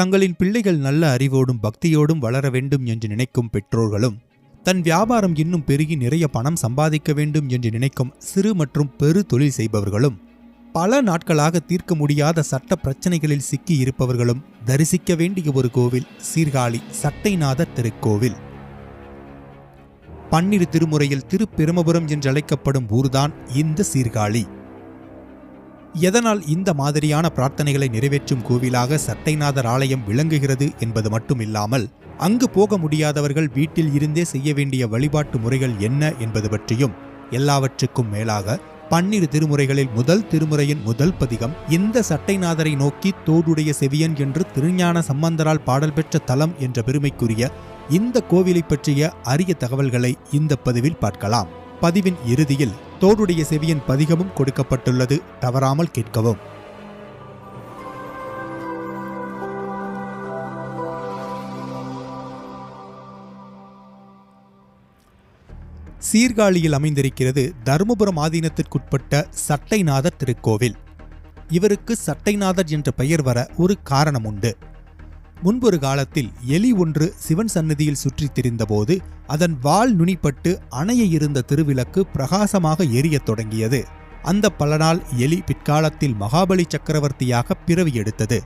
தங்களின் பிள்ளைகள் நல்ல அறிவோடும் பக்தியோடும் வளர வேண்டும் என்று நினைக்கும் பெற்றோர்களும் தன் வியாபாரம் இன்னும் பெருகி நிறைய பணம் சம்பாதிக்க வேண்டும் என்று நினைக்கும் சிறு மற்றும் பெரு தொழில் செய்பவர்களும் பல நாட்களாக தீர்க்க முடியாத சட்ட பிரச்சனைகளில் சிக்கி இருப்பவர்களும் தரிசிக்க வேண்டிய ஒரு கோவில் சீர்காழி சட்டைநாத திருக்கோவில். பன்னிரு திருமுறையில் திருப்பெருமபுரம் என்று அழைக்கப்படும் ஊர்தான் இந்த சீர்காழி. எதனால் இந்த மாதிரியான பிரார்த்தனைகளை நிறைவேற்றும் கோவிலாக சட்டைநாதர் ஆலயம் விளங்குகிறது என்பது மட்டுமில்லாமல் அங்கு போக முடியாதவர்கள் வீட்டில் இருந்தே செய்ய வேண்டிய வழிபாட்டு முறைகள் என்ன என்பது பற்றியும் எல்லாவற்றுக்கும் மேலாக பன்னிரு திருமுறைகளில் முதல் திருமுறையின் முதல் பதிகம் இந்த சட்டைநாதரை நோக்கி தோடுடைய செவியன் என்று திருஞான சம்பந்தரால் பாடல் பெற்ற தலம் என்ற பெருமைக்குரிய இந்த கோவிலை பற்றிய அரிய தகவல்களை இந்த பதிவில் பார்க்கலாம். பதிவின் இறுதியில் தோடுடைய செவியின் பதிகமும் கொடுக்கப்பட்டுள்ளது. தவறாமல் கேட்கவும். சீர்காழியில் அமைந்திருக்கிறது தருமபுரம் ஆதீனத்திற்குட்பட்ட சட்டைநாதர் திருக்கோவில். இவருக்கு சட்டைநாதர் என்ற பெயர் வர ஒரு காரணம் உண்டு முன்பொரு காலத்தில் எலி ஒன்று சிவன் சன்னதியில் சுற்றித் திரிந்தபோது அதன் வால் நுனிப்பட்டு அணைய இருந்த திருவிளக்கு பிரகாசமாக எரியத் தொடங்கியது. அந்த பலனால் எலி பிற்காலத்தில் மகாபலி சக்கரவர்த்தியாக பிறவி எடுத்தது.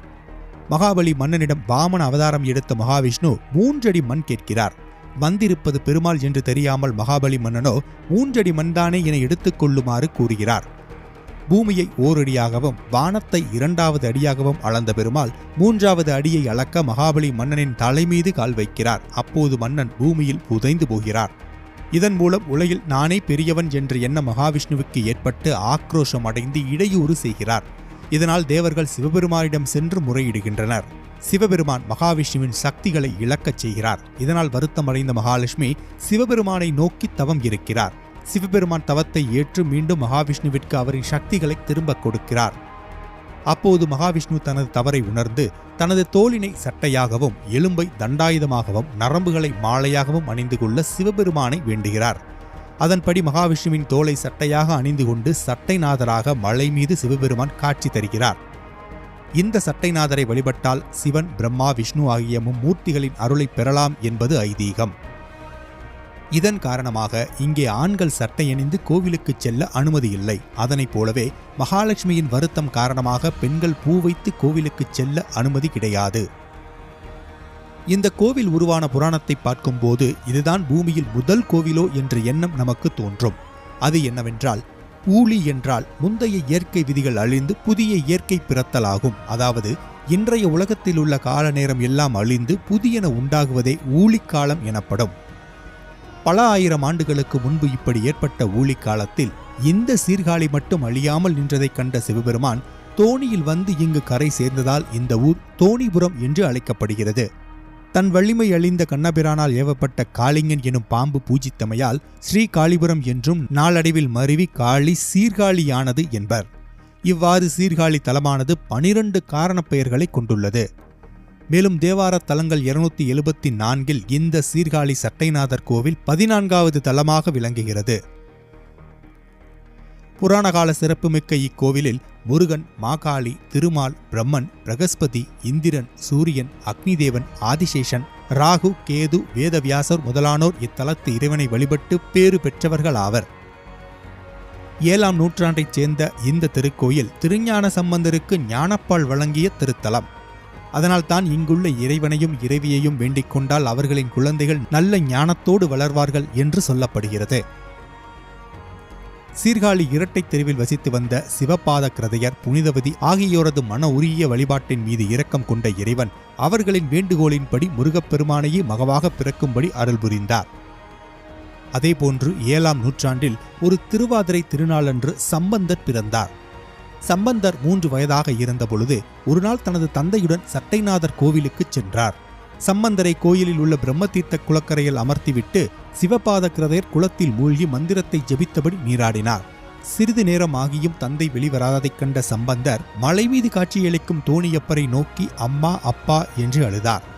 மகாபலி மன்னனிடம் வாமன அவதாரம் எடுத்த மகாவிஷ்ணு மூன்றடி மண் கேட்கிறார். வந்திருப்பது பெருமாள் என்று தெரியாமல் மகாபலி மன்னனோ மூன்றடி மண்தானே என எடுத்துக்கொள்ளுமாறு கூறுகிறார். பூமியை ஓரடியாகவும் வானத்தை இரண்டாவது அடியாகவும் அளந்த பெருமாள் மூன்றாவது அடியை அளக்க மகாபலி மன்னனின் தலைமீது கால் வைக்கிறார். அப்போது மன்னன் பூமியில் புதைந்து போகிறார். இதன் மூலம் உலகில் நானே பெரியவன் என்ற எண்ணம் மகாவிஷ்ணுவுக்கு ஏற்பட்டு ஆக்ரோஷம் அடைந்து இடையூறு செய்கிறார். இதனால் தேவர்கள் சிவபெருமானிடம் சென்று முறையிடுகின்றனர். சிவபெருமான் மகாவிஷ்ணுவின் சக்திகளை இழக்கச் செய்கிறார். இதனால் வருத்தமடைந்த மகாலட்சுமி சிவபெருமானை நோக்கி தவம் இருக்கிறார். சிவபெருமான் தவத்தை ஏற்று மீண்டும் மகாவிஷ்ணுவிற்கு அவரின் சக்திகளை திரும்பக் கொடுக்கிறார். அப்போது மகாவிஷ்ணு தனது தவறை உணர்ந்து தனது தோளினை சட்டையாகவும் எலும்பை தண்டாயுதமாகவும் நரம்புகளை மாலையாகவும் அணிந்து கொள்ள சிவபெருமானை வேண்டுகிறார். அதன்படி மகாவிஷ்ணுவின் தோலை சட்டையாக அணிந்து கொண்டு சட்டைநாதராக மலை மீது சிவபெருமான் காட்சி தருகிறார். இந்த சட்டைநாதரை வழிபட்டால் சிவன் பிரம்மா விஷ்ணு ஆகிய மும்மூர்த்திகளின் அருளை பெறலாம் என்பது ஐதீகம். இதன் காரணமாக இங்கே ஆண்கள் சட்டை அணிந்து கோவிலுக்கு செல்ல அனுமதி இல்லை. அதனைப் போலவே மகாலட்சுமியின் வருத்தம் காரணமாக பெண்கள் பூ வைத்து கோவிலுக்கு செல்ல அனுமதி கிடையாது. இந்த கோவில் உருவான புராணத்தை பார்க்கும்போது இதுதான் பூமியில் முதல் கோவிலோ என்ற எண்ணம் நமக்கு தோன்றும். அது என்னவென்றால் ஊழி என்றால் முந்தைய இயற்கை விதிகள் அழிந்து புதிய இயற்கை பிறத்தலாகும். அதாவது இன்றைய உலகத்தில் உள்ள கால நேரம் எல்லாம் அழிந்து புதியன உண்டாகுவதே ஊழிக்காலம் எனப்படும். பல ஆயிரம் ஆண்டுகளுக்கு முன்பு இப்படி ஏற்பட்ட ஊழி காலத்தில் இந்த சீர்காழி மட்டும் அழியாமல் நின்றதைக் கண்ட சிவபெருமான் தோணியில் வந்து இங்கு கரை சேர்ந்ததால் இந்த ஊர் தோணிபுரம் என்று அழைக்கப்படுகிறது. தன் வலிமை அழிந்த கண்ணபிரானால் ஏவப்பட்ட காளிங்கன் எனும் பாம்பு பூஜித்தமையால் ஸ்ரீ காளிபுரம் என்றும் நாளடைவில் மருவி காளி சீர்காழியானது என்பர். இவ்வாறு சீர்காழி தலமானது பனிரண்டு காரணப் பெயர்களை கொண்டுள்ளது. மேலும் தேவார தலங்கள் இருநூத்தி எழுபத்தி நான்கில் இந்த சீர்காழி சட்டைநாதர் கோவில் பதினான்காவது தலமாக விளங்குகிறது. புராணகால சிறப்புமிக்க இக்கோவிலில் முருகன் மாகாளி திருமால் பிரம்மன் பிரகஸ்பதி இந்திரன் சூரியன் அக்னிதேவன் ஆதிசேஷன் ராகு கேது வேதவியாசர் முதலானோர் இத்தலத்து இறைவனை வழிபட்டு பேறு பெற்றவர்கள் ஆவர். ஏழாம் நூற்றாண்டைச் சேர்ந்த இந்த திருக்கோயில் திருஞான சம்பந்தருக்கு ஞானப்பால் வழங்கிய திருத்தலம். அதனால் தான் இங்குள்ள இறைவனையும் இறைவியையும் வேண்டிக் கொண்டால் அவர்களின் குழந்தைகள் நல்ல ஞானத்தோடு வளர்வார்கள் என்று சொல்லப்படுகிறது. சீர்காழி இரட்டைத் தெருவில் வசித்து வந்த சிவபாத கிரதையர் புனிதவதி ஆகியோரது மன உரிய வழிபாட்டின் மீது இரக்கம் கொண்ட இறைவன் அவர்களின் வேண்டுகோளின்படி முருகப்பெருமானையே மகவாக பிறக்கும்படி அருள் புரிந்தார். அதேபோன்று ஏழாம் நூற்றாண்டில் ஒரு திருவாதிரை திருநாளன்று சம்பந்தர் பிறந்தார். சம்பந்தர் மூன்று வயதாக இருந்தபொழுது ஒருநாள் தனது தந்தையுடன் சட்டைநாதர் கோவிலுக்குச் சென்றார். சம்பந்தரை கோயிலில் உள்ள பிரம்மதீர்த்த குளக்கரையில் அமர்த்திவிட்டு சிவபாத கிரதையர் குளத்தில் மூழ்கி மந்திரத்தை ஜெபித்தபடி நீராடினார். சிறிது நேரம் ஆகியும் தந்தை வெளிவராததைக் கண்ட சம்பந்தர் மலை மீது காட்சியளிக்கும் தோணியப்பரை நோக்கி அம்மா அப்பா என்று அழுதார்.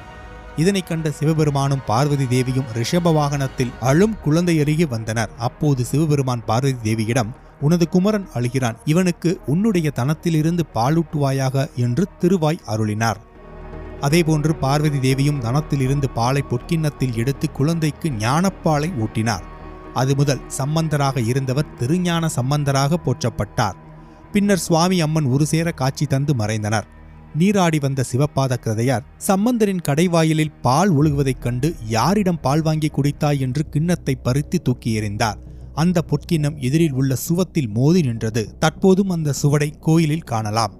இதனைக் கண்ட சிவபெருமானும் பார்வதி தேவியும் ரிஷப வாகனத்தில் அழும் குழந்தை அருகே வந்தனர். அப்போது சிவபெருமான் பார்வதி தேவியிடம் உனது குமரன் அழுகிறான். இவனுக்கு உன்னுடைய தனத்திலிருந்து பாலூட்டுவாயாக என்று திருவாய் அருளினார். அதேபோன்று பார்வதி தேவியும் தனத்திலிருந்து பாலை பொற்கிண்ணத்தில் எடுத்து குழந்தைக்கு ஞானப்பாலை ஊட்டினார். அது முதல் சம்பந்தராக இருந்தவர் திருஞான சம்பந்தராக போற்றப்பட்டார். பின்னர் சுவாமி அம்மன் ஒரு சேர காட்சி தந்து மறைந்தனர். நீராடி வந்த சிவபாத கிருதையார் சம்பந்தரின் கடைவாயிலில் பால் ஒழுகுவதைக் கண்டு யாரிடம் பால் வாங்கி குடித்தாய் என்று கிண்ணத்தை பறித்து தூக்கி எறிந்தார். அந்த பொற்கிண்ணம் எதிரில் உள்ள சுவத்தில் மோதி நின்றது. தற்போதும் அந்த சுவடை கோயிலில் காணலாம்.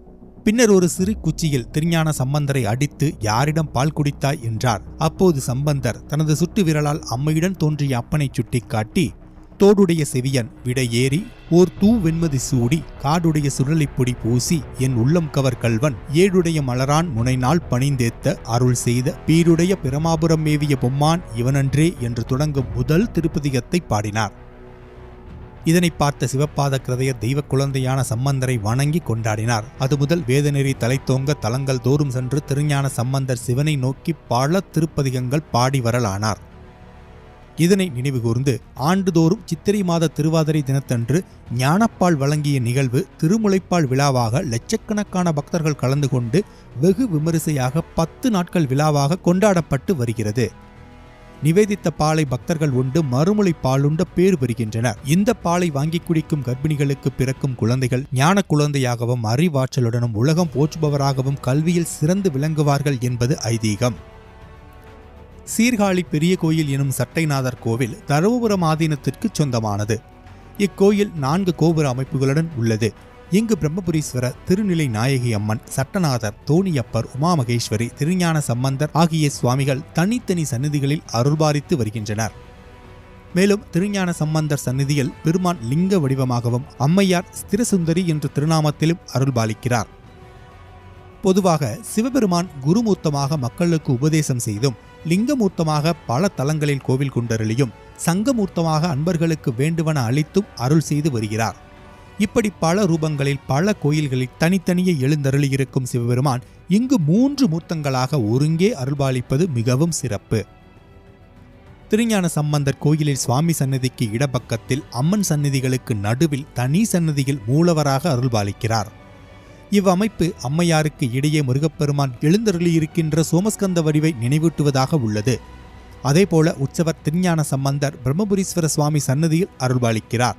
பின்னர் ஒரு சிறு குச்சியில் திருஞான சம்பந்தரை அடித்து யாரிடம் பால் குடித்தாய் என்றார். அப்போது சம்பந்தர் தனது சுட்டு விரலால் அம்மையுடன் தோன்றிய அப்பனை சுட்டிக்காட்டி தோடுடைய செவியன் விடை ஏறி ஓர் தூ வெண்மதி சூடி காடுடைய சுழலிப்பொடி பூசி என் உள்ளம் கவர் கல்வன் ஏழுடைய மலரான் முனைநாள் பணிந்தேத்த அருள் செய்த பீருடைய பிரமாபுரம் மேவிய பொம்மான் இவனன்றே என்று தொடங்கும் முதல் திருப்பதிகத்தை பாடினார். இதனை பார்த்த சிவபாத கிருதயர் தெய்வ குழந்தையான சம்பந்தரை வணங்கி கொண்டாடினார். அது முதல் வேதநெறி தலைத்தோங்க தலங்கள் தோறும் சென்று திருஞான சம்பந்தர் சிவனை நோக்கி பல திருப்பதிகங்கள் பாடி வரலானார். இதனை நினைவுகூர்ந்து ஆண்டுதோறும் சித்திரை மாத திருவாதிரை தினத்தன்று ஞானப்பால் வழங்கிய நிகழ்வு திருமுலைப்பால் விழாவாக லட்சக்கணக்கான பக்தர்கள் கலந்து கொண்டு வெகு விமரிசையாக பத்து நாட்கள் விழாவாக கொண்டாடப்பட்டு வருகிறது. நிவேதித்த பாலை பக்தர்கள் உண்டு மறுமொழி பாலுண்ட பேர் பெறுகின்றனர். இந்த பாலை வாங்கி குடிக்கும் கர்ப்பிணிகளுக்கு பிறக்கும் குழந்தைகள் ஞான குழந்தையாகவும் அறிவாற்றலுடனும் உலகம் போற்றுபவராகவும் கல்வியில் சிறந்து விளங்குவார்கள் என்பது ஐதீகம். சீர்காழி பெரிய கோயில் எனும் சட்டைநாதர் கோவில் தருமபுரம் ஆதீனத்திற்கு சொந்தமானது. இக்கோயில் நான்கு கோபுர அமைப்புகளுடன் உள்ளது. இங்கு பிரம்மபுரீஸ்வரர் திருநிலை நாயகி அம்மன் சட்டநாதர் தோணியப்பர் உமாமகேஸ்வரி திருஞான சம்பந்தர் ஆகிய சுவாமிகள் தனித்தனி சன்னதிகளில் அருள்பாரித்து வருகின்றனர். மேலும் திருஞான சம்பந்தர் சந்நிதியில் பெருமான் லிங்க வடிவமாகவும் அம்மையார் ஸ்திரசுந்தரி என்ற திருநாமத்திலும் அருள்பாலிக்கிறார். பொதுவாக சிவபெருமான் குருமூர்த்தமாக மக்களுக்கு உபதேசம் செய்தும் லிங்கமூர்த்தமாக பல தலங்களில் கோவில் கொண்டருளியும் சங்கமூர்த்தமாக அன்பர்களுக்கு வேண்டுவன அளித்தும் அருள் செய்து வருகிறார். இப்படி பல ரூபங்களில் பல கோயில்களில் தனித்தனியே எழுந்தருளியிருக்கும் சிவபெருமான் இங்கு மூன்று மூர்த்தங்களாக ஒருங்கே அருள்பாலிப்பது மிகவும் சிறப்பு. திருஞான சம்பந்தர் கோயிலில் சுவாமி சன்னதிக்கு இடப்பக்கத்தில் அம்மன் சன்னதிகளுக்கு நடுவில் தனி சன்னதியில் மூலவராக அருள்பாலிக்கிறார். இவ்வமைப்பு அம்மையாருக்கு இடையே முருகப்பெருமான் எழுந்தருளியிருக்கின்ற சோமஸ்கந்த வடிவை நினைவூட்டுவதாக உள்ளது. அதேபோல உற்சவர் திருஞான சம்பந்தர் பிரம்மபுரீஸ்வர சுவாமி சன்னதியில் அருள்பாலிக்கிறார்.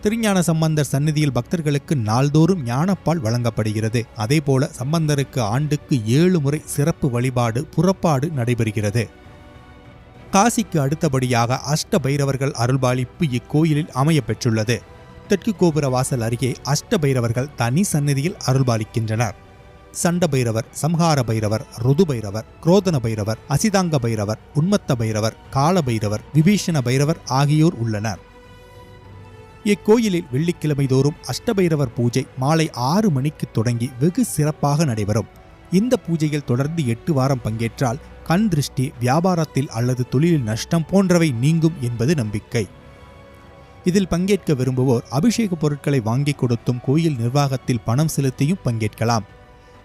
திருஞான சம்பந்தர் சன்னதியில் பக்தர்களுக்கு நாள்தோறும் ஞானப்பால் வழங்கப்படுகிறது. அதேபோல சம்பந்தருக்கு ஆண்டுக்கு ஏழு முறை சிறப்பு வழிபாடு புறப்பாடு நடைபெறுகிறது. காசிக்கு அடுத்தபடியாக அஷ்ட பைரவர்கள் அருள்பாலிப்பு இக்கோயிலில் அமைய பெற்றுள்ளது. தெற்கு கோபுர வாசல் அருகே அஷ்ட பைரவர்கள் தனி சந்நிதியில் அருள்பாலிக்கின்றனர். சண்ட பைரவர் சம்ஹார பைரவர் ருது பைரவர் குரோதன பைரவர் அசிதாங்க பைரவர் உன்மத்த பைரவர் கால பைரவர் விபீஷண பைரவர் ஆகியோர் உள்ளனர். இக்கோயிலில் வெள்ளிக்கிழமை தோறும் அஷ்டபைரவர் பூஜை மாலை ஆறு மணிக்கு தொடங்கி வெகு சிறப்பாக நடைபெறும். இந்த பூஜையில் தொடர்ந்து எட்டு வாரம் பங்கேற்றால் கண் திருஷ்டி வியாபாரத்தில் அல்லது தொழிலில் நஷ்டம் போன்றவை நீங்கும் என்பது நம்பிக்கை. இதில் பங்கேற்க விரும்புவோர் அபிஷேக பொருட்களை வாங்கி கொடுத்தும் கோயில் நிர்வாகத்தில் பணம் செலுத்தியும் பங்கேற்கலாம்.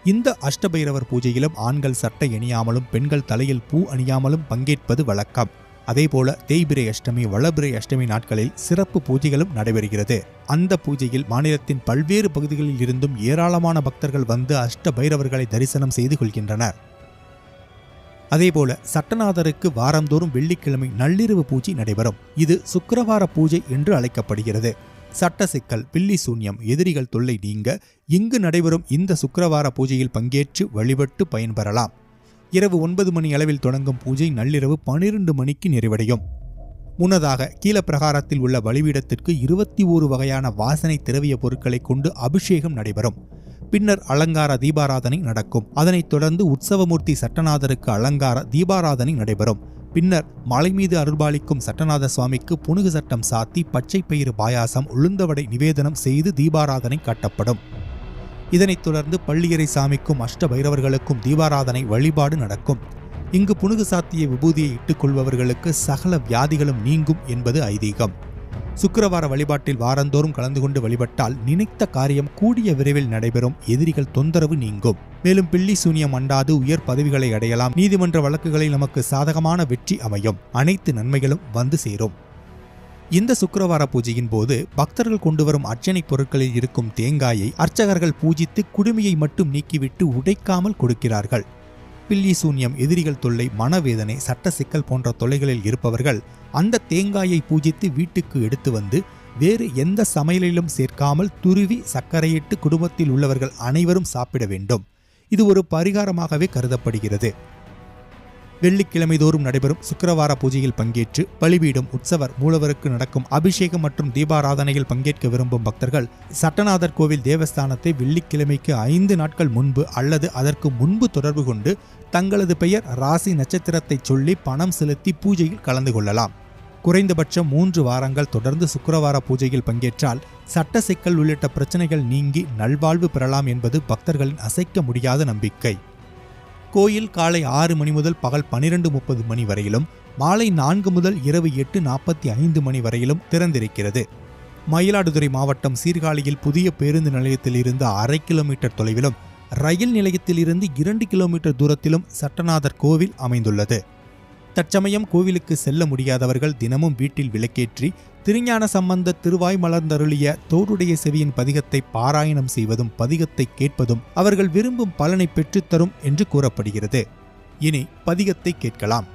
இந்த அஷ்டபைரவர் பூஜையிலும் ஆண்கள் சட்டை அணியாமலும் பெண்கள் தலையில் பூ அணியாமலும் பங்கேற்பது வழக்கம். அதேபோல தேய்பிரை அஷ்டமி வளபிரை அஷ்டமி நாட்களில் சிறப்பு பூஜைகளும் நடைபெறுகிறது. அந்த பூஜையில் மாநிலத்தின் பல்வேறு பகுதிகளில் இருந்தும் ஏராளமான பக்தர்கள் வந்து அஷ்ட பைரவர்களை தரிசனம் செய்து கொள்கின்றனர். அதேபோல சட்டநாதருக்கு வாரந்தோறும் வெள்ளிக்கிழமை நள்ளிரவு பூஜை நடைபெறும். இது சுக்கரவார பூஜை என்று அழைக்கப்படுகிறது. சட்ட சிக்கல் பில்லி சூன்யம் எதிரிகள் தொல்லை நீங்க இங்கு நடைபெறும் இந்த சுக்கரவார பூஜையில் பங்கேற்று வழிபட்டு பயன்பெறலாம். இரவு ஒன்பது மணி அளவில் தொடங்கும் பூஜை நள்ளிரவு பனிரெண்டு மணிக்கு நிறைவடையும். முன்னதாக கீழப்பிரகாரத்தில் உள்ள பலிபீடத்திற்கு இருபத்தி ஓரு வகையான வாசனை திரவிய பொருட்களை கொண்டு அபிஷேகம் நடைபெறும். பின்னர் அலங்கார தீபாராதனை நடக்கும். அதனைத் தொடர்ந்து உற்சவமூர்த்தி சட்டநாதருக்கு அலங்கார தீபாராதனை நடைபெறும். பின்னர் மலை மீது அருள்பாலிக்கும் சட்டநாத சுவாமிக்கு புனுகு சட்டம் சாத்தி பச்சை பயிறு பாயாசம் உளுந்தவடை நிவேதனம் செய்து தீபாராதனை காட்டப்படும். இதனைத் தொடர்ந்து பள்ளியறை சாமிக்கும் அஷ்ட பைரவர்களுக்கும் தீபாராதனை வழிபாடு நடக்கும். இங்கு புனுகு சாத்திய விபூதியை இட்டுக் கொள்பவர்களுக்கு சகல வியாதிகளும் நீங்கும் என்பது ஐதீகம். சுக்கரவார வழிபாட்டில் வாரந்தோறும் கலந்து கொண்டு வழிபட்டால் நினைத்த காரியம் கூடிய விரைவில் நடைபெறும். எதிரிகள் தொந்தரவு நீங்கும். மேலும் பில்லி சூனியம் அண்டாது உயர் பதவிகளை அடையலாம். நீதிமன்ற வழக்குகளில் நமக்கு சாதகமான வெற்றி அமையும். அனைத்து நன்மைகளும் வந்து சேரும். இந்த சுக்கரவார பூஜையின் போது பக்தர்கள் கொண்டு வரும் அர்ச்சனை பொருட்களில் இருக்கும் தேங்காயை அர்ச்சகர்கள் பூஜித்து குடுமையை மட்டும் நீக்கிவிட்டு உடைக்காமல் கொடுக்கிறார்கள். பில்லி சூன்யம் எதிரிகள் தொல்லை மனவேதனை சட்ட சிக்கல் போன்ற தொல்லைகளில் இருப்பவர்கள் அந்த தேங்காயை பூஜித்து வீட்டுக்கு எடுத்து வந்து வேறு எந்த சமையலிலும் சேர்க்காமல் துருவி சர்க்கரையிட்டு குடும்பத்தில் உள்ளவர்கள் அனைவரும் சாப்பிட வேண்டும். இது ஒரு பரிகாரமாகவே கருதப்படுகிறது. வெள்ளிக்கிழமை தோறும் நடைபெறும் சுக்கரவார பூஜையில் பங்கேற்று பலிபீடும் உற்சவர் மூலவருக்கு நடக்கும் அபிஷேகம் மற்றும் தீபாராதனையில் பங்கேற்க விரும்பும் பக்தர்கள் சட்டநாதர் கோவில் தேவஸ்தானத்தை வெள்ளிக்கிழமைக்கு ஐந்து நாட்கள் முன்பு அல்லது அதற்கு முன்பு தொடர்பு கொண்டு தங்களது பெயர் ராசி நட்சத்திரத்தை சொல்லி பணம் செலுத்தி பூஜையில் கலந்து கொள்ளலாம். குறைந்தபட்சம் மூன்று வாரங்கள் தொடர்ந்து சுக்கரவார பூஜையில் பங்கேற்றால் சட்ட சிக்கல் உள்ளிட்ட பிரச்சனைகள் நீங்கி நல்வாழ்வு பெறலாம் என்பது பக்தர்களின் அசைக்க முடியாத நம்பிக்கை. கோயில் காலை ஆறு மணி முதல் பகல் பனிரெண்டு முப்பது மணி வரையிலும் மாலை நான்கு முதல் இரவு எட்டு நாற்பத்தி ஐந்து மணி வரையிலும் திறந்திருக்கிறது. மயிலாடுதுறை மாவட்டம் சீர்காழியில் புதிய பேருந்து நிலையத்தில் இருந்து அரை கிலோமீட்டர் தொலைவிலும் ரயில் நிலையத்திலிருந்து இரண்டு கிலோமீட்டர் தூரத்திலும் சட்டநாதர் கோவில் அமைந்துள்ளது. தற்சமயம் கோவிலுக்கு செல்ல முடியாதவர்கள் தினமும் வீட்டில் விளக்கேற்றி திருஞான சம்பந்த திருவாய் மலர்ந்தருளிய தோடுடைய செவியின் பதிகத்தை பாராயணம் செய்வதும் பதிகத்தை கேட்பதும் அவர்கள் விரும்பும் பலனை பெற்றுத்தரும் என்று கூறப்படுகிறது. இனி பதிகத்தை கேட்கலாம்.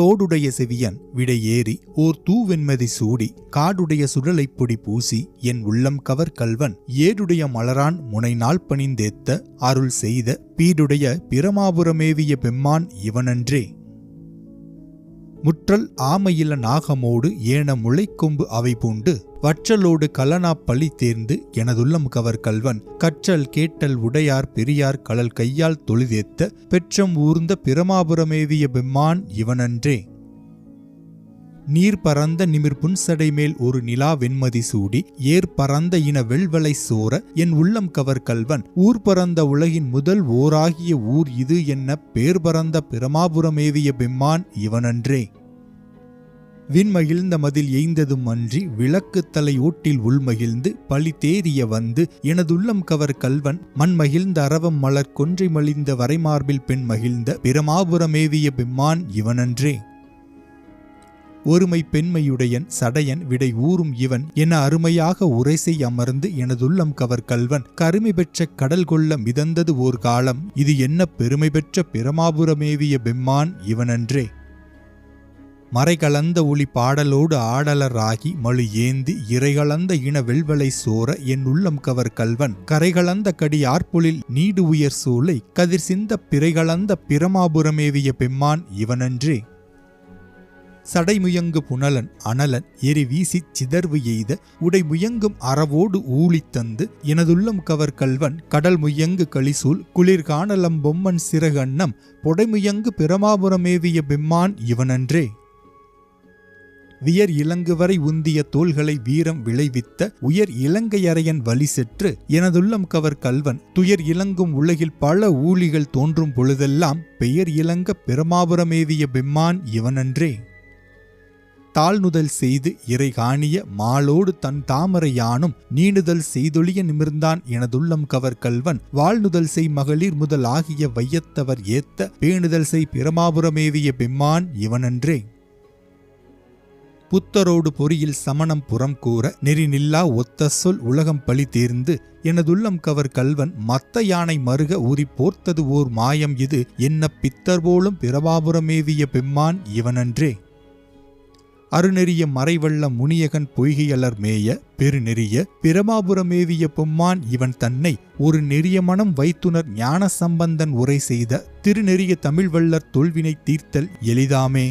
தோடுடைய செவியன் விடையேறி ஓர் தூவெண்மதி சூடி காடுடைய சுடலைப் பொடி பூசி என் உள்ளம் கவர் கல்வன் ஏடுடைய மலரான் முனைநாள் பணிந்தேத்த அருள் செய்த பீடுடைய பிரமாபுரமேவிய பெம்மான் இவனன்றே. முற்றல் ஆமையில நாகமோடு ஏன முளைக்கொம்பு அவை பூண்டு வற்றலோடு கலனாப்பழி பழி தேர்ந்து எனதுள்ளம் கவர் கல்வன் கற்றல் கேட்டல் உடையார் பெரியார் கழல் கையால் தொழுதேத்த பெற்றம் ஊர்ந்த பிரமாபுரமேவிய பெம்மான் இவனன்றே. நீர் பறந்த நிமிர் சடைமேல் ஒரு நிலா வெண்மதி சூடி ஏர் பறந்த இன வெள்வலை சோர என் உள்ளம் கவர் கல்வன் ஊர் பறந்த உலகின் முதல் ஓராகிய ஊர் இது என்ன பேர் பறந்த பிரமாபுரமேவிய பெம்மான் இவனன்றே. விண்மகிழ்ந்த மதில் எய்ந்ததும் அன்றி விளக்கு தலை ஓட்டில் உள்மகிழ்ந்து பழி தேறிய வந்து எனதுள்ளம் கவர் கல்வன் மண்மகிழ்ந்த அரவம் மலர் கொன்றை மலிந்த வரைமார்பில் பெண் மகிழ்ந்த பிரமாபுரமேவிய பெம்மான் இவனன்றே. ஒருமை பெண்மையுடையன் சடையன் விடை ஊறும் இவன். என அருமையாக உரைசை அமர்ந்து எனதுள்ளம் கவர் கல்வன். கருமை பெற்ற கடல் கொள்ள மிதந்தது ஓர் காலம். இது என்ன பெருமை பெற்ற பிரமாபுரமேவிய பெம்மான் இவனன்றே. மறைகலந்த ஒளி பாடலோடு ஆடலராகி மழு ஏந்தி இறைகலந்த இன வெள்வலை சோர என் உள்ளம் கவர் கல்வன். கரைகலந்த கடி ஆர்ப்பொழில் நீடு உயர் சூளை கதிர் சிந்த பிறைகலந்த பிரமாபுரமேவிய பெம்மான் இவனன்றே. சடைமுயங்கு புனலன் அனலன் எரி வீசிச் சிதர்வு எய்த உடை முயங்கும் அறவோடு ஊழித் தந்து எனதுள்ளம் கவர் கல்வன் கடல் முயங்கு களிசூல் குளிர் காணலம் பொம்மன் சிறகண்ணம் பொடைமுயங்கு பிரமாபுரமேவிய பெம்மான் இவனன்றே. வியர் இலங்கு வரை உந்திய தோள்களை வீரம் விளைவித்த உயர் இலங்கையரையன் வழி செற்று எனதுள்ளம் கவர் கல்வன் துயர் இலங்கும் உலகில் பல ஊழிகள் தோன்றும் பொழுதெல்லாம் பெயர் இலங்க பிரமாபுரமேவிய பெம்மான் இவனன்றே. தாழ்நுதல் செய்து இறை காணிய மாலோடு தன் தாமரை யானும் நீணுதல் செய்தொழிய நிமிர்ந்தான் எனதுள்ளம் கவர் கல்வன் வாழ்நுதல் செய் மகளிர் முதல் ஆகிய வையத்தவர் ஏத்த பேணுதல் செய் பிரமாபுரமேவிய பெம்மான் இவனன்றே. புத்தரோடு பொறியில் சமணம் புறம் கூற நெறிநில்லா ஒத்த சொல் உலகம் பழி தீர்ந்து எனதுள்ளம் கவர் கல்வன் மத்த யானை மருக உரி போர்த்தது ஓர் மாயம் இது. என்ன பித்தர் போலும் பிரபாபுரமேவிய பெம்மான் இவனன்றே. அருநெறிய மறைவள்ள முனியகன் பொய்கையலர் மேய பெருநெறிய பிரமாபுரமேவிய பொம்மான் இவன் தன்னை ஒரு நெறிய மனம் வைத்துனர் ஞான சம்பந்தன் உரை செய்த திருநெறிய தமிழ்வள்ளர் தொல்வினை தீர்த்தல் எளிதாமே.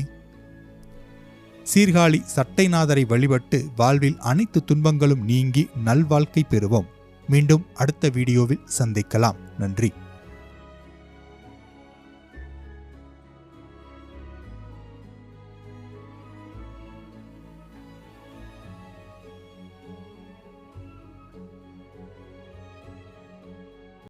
சீர்காழி சட்டைநாதரை வழிபட்டு வாழ்வில் அனைத்து துன்பங்களும் நீங்கி நல்வாழ்க்கை பெறுவோம். மீண்டும் அடுத்த வீடியோவில் சந்திக்கலாம். நன்றி.